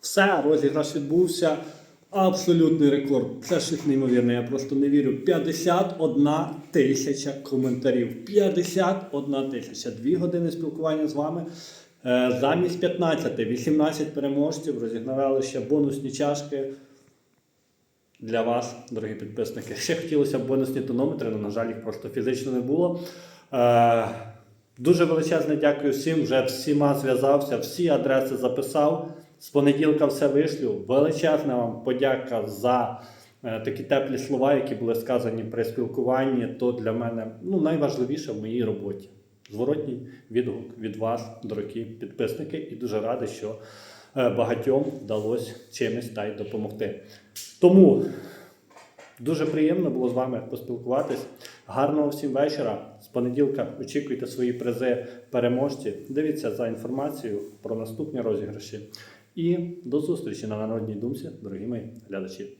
Все, розіграш відбувся. Абсолютний рекорд. Це щось неймовірне. Я просто не вірю. 51 тисяча коментарів. 51 тисяча. Дві години спілкування з вами. Е, Замість 15, 18 переможців розігнали ще бонусні чашки для вас, дорогі підписники. Ще хотілося б бонусні тонометри, але, на жаль, їх просто фізично не було. Е, дуже величезне дякую всім. Вже всіма зв'язався, всі адреси записав. З понеділка все вишлю. Величезна вам подяка за е, такі теплі слова, які були сказані при спілкуванні. То для мене ну, найважливіше в моїй роботі. Зворотній відгук від вас, дорогі підписники, і дуже радий, що е, багатьом вдалося чимось та й допомогти. Тому дуже приємно було з вами поспілкуватись. Гарного всім вечора. З понеділка очікуйте свої призи переможці. Дивіться за інформацією про наступні розіграші. І до зустрічі на народній думці, дорогі мої глядачі.